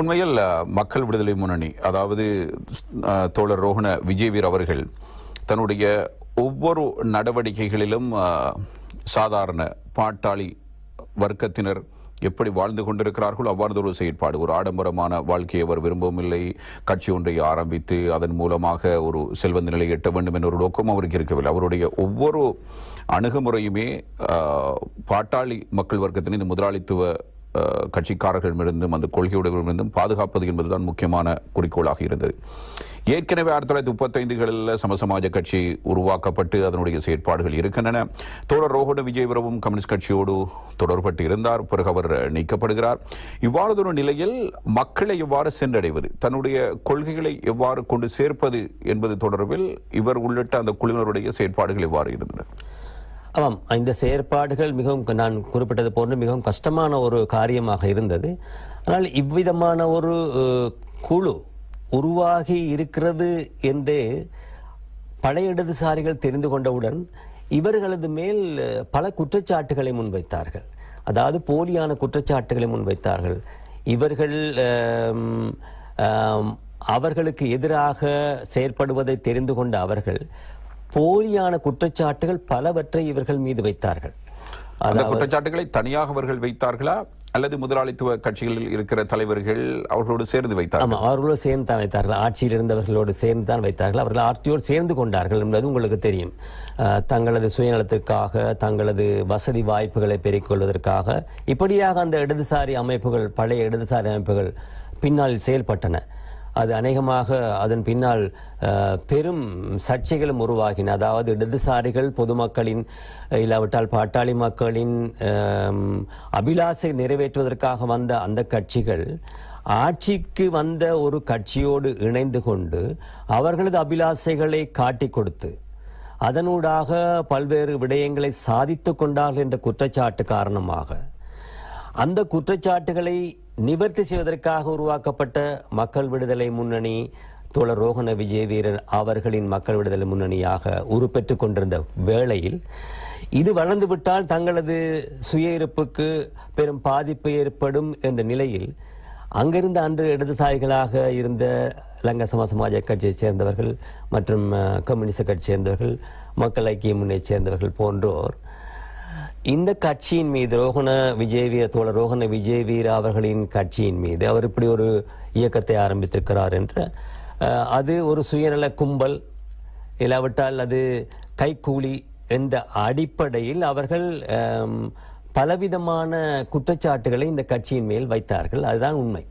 உண்மையில் மக்கள் விடுதலை முன்னணி அதாவது தோழர் ரோஹண விஜயவீர் அவர்கள் தன்னுடைய ஒவ்வொரு நடவடிக்கைகளிலும் சாதாரண பாட்டாளி வர்க்கத்தினர் எப்படி வாழ்ந்து கொண்டிருக்கிறார்களோ அவ்வாறு ஒரு செயற்பாடு. ஒரு ஆடம்பரமான வாழ்க்கையை அவர் விரும்பவும் இல்லை. கட்சி ஒன்றை ஆரம்பித்து அதன் மூலமாக ஒரு செல்வந்த நிலை எட்ட வேண்டும் என்ற ஒரு நோக்கம் அவருக்கு இருக்கவில்லை. அவருடைய ஒவ்வொரு அணுகுமுறையுமே பாட்டாளி மக்கள் வர்க்கத்தின் இந்த முதலாளித்துவ கட்சிக்காரர்களிடமிருந்தும் அந்த கொள்கையுடையவர்களிடமிருந்தும் பாதுகாப்பது என்பதுதான் முக்கியமான குறிக்கோளாக இருந்தது. ஏற்கனவே ஆயிரத்தி தொள்ளாயிரத்தி முப்பத்தைந்துகளில் சமசமாஜ கட்சி உருவாக்கப்பட்டு அதனுடைய செயற்பாடுகள் இருக்கின்றன. தோழர் ரோஹண விஜயபுரமும் கம்யூனிஸ்ட் கட்சியோடு தொடர்பட்டு இருந்தார். பிறகு அவர் நீக்கப்படுகிறார். இவ்வாறதொரு நிலையில் மக்களை எவ்வாறு சென்றடைவது தன்னுடைய கொள்கைகளை எவ்வாறு கொண்டு சேர்ப்பது என்பது தொடர்பில் இவர் உள்ளிட்ட அந்த குழுவினருடைய செயற்பாடுகள் எவ்வாறு இருந்தன? ஆமாம் இந்த செயற்பாடுகள் மிகவும் நான் குறிப்பிட்டது போன்று மிகவும் கஷ்டமான ஒரு காரியமாக இருந்தது. ஆனால் இவ்விதமான ஒரு குழு உருவாகி இருக்கிறது என்று பழைய இடதுசாரிகள் தெரிந்து கொண்டவுடன் இவர்களது மேல் பல குற்றச்சாட்டுகளை முன்வைத்தார்கள். அதாவது போலியான குற்றச்சாட்டுகளை முன்வைத்தார்கள். இவர்கள் அவர்களுக்கு எதிராக செயற்படுவதை தெரிந்து கொண்ட அவர்கள் போலியான குற்றச்சாட்டுகள் பலவற்றை இவர்கள் மீது வைத்தார்கள். அந்த குற்றச்சாட்டுகளை தனியாக அவர்கள் வைத்தார்களா? அல்லது முதலாளித்துவ கட்சிகளில் இருக்கிற தலைவர்கள் அவர்களோடு சேர்ந்து வைத்தார்கள்? ஆமா அவர்களோடு சேர்ந்து தான் வைத்தார்கள். ஆட்சியில் இருந்தவர்களோடு சேர்ந்து தான் வைத்தார்கள். அவர்கள் ஆட்சியோடு சேர்ந்து கொண்டார்கள் என்பது உங்களுக்கு தெரியும். தங்களது சுயநலத்திற்காக தங்களது வசதி வாய்ப்புகளை பெருக்கிக் கொள்வதற்காக இப்படியாக அந்த இடதுசாரி அமைப்புகள் பழைய இடதுசாரி அமைப்புகள் பின்னால் செயல்பட்டன. அது அநேகமாக அதன் பின்னால் பெரும் சர்ச்சைகளும் உருவாகின. அதாவது இடதுசாரிகள் பொதுமக்களின் இல்லாவிட்டால் பாட்டாளி மக்களின் அபிலாசை நிறைவேற்றுவதற்காக வந்த அந்த கட்சிகள் ஆட்சிக்கு வந்த ஒரு கட்சியோடு இணைந்து கொண்டு அவர்களது அபிலாசைகளை காட்டி கொடுத்து அதனூடாக பல்வேறு விடயங்களை சாதித்துக் கொண்டார்கள் என்ற குற்றச்சாட்டு காரணமாக அந்த குற்றச்சாட்டுகளை நிவர்த்தி செய்வதற்காக உருவாக்கப்பட்ட மக்கள் விடுதலை முன்னணி தோழர் ரோகண விஜயவீரன் அவர்களின் மக்கள் விடுதலை முன்னணியாக உருப்பெற்று கொண்டிருந்த வேளையில் இது வளர்ந்துவிட்டால் தங்களது சுய இருப்புக்கு பெரும் பாதிப்பு ஏற்படும் என்ற நிலையில் அங்கிருந்த அன்று இடதுசாரிகளாக இருந்த லங்க சம சமாஜ கட்சியைச் சேர்ந்தவர்கள் மற்றும் அஹ், கம்யூனிஸ்ட் கட்சியை சேர்ந்தவர்கள் மக்கள் ஐக்கிய முன்னைச் சேர்ந்தவர்கள் போன்றோர் இந்த கட்சியின் மீது ரோகண விஜயவீர தோழர் ரோகண விஜயவீர அவர்களின் கட்சியின் மீது அவர் இப்படி ஒரு இயக்கத்தை ஆரம்பித்திருக்கிறார் என்ற அது ஒரு சுயநல கும்பல் இல்லாவிட்டால் அது கைக்கூலி என்ற அடிப்படையில் அவர்கள் பலவிதமான குற்றச்சாட்டுகளை இந்த கட்சியின் மேல் வைத்தார்கள். அதுதான் உண்மை.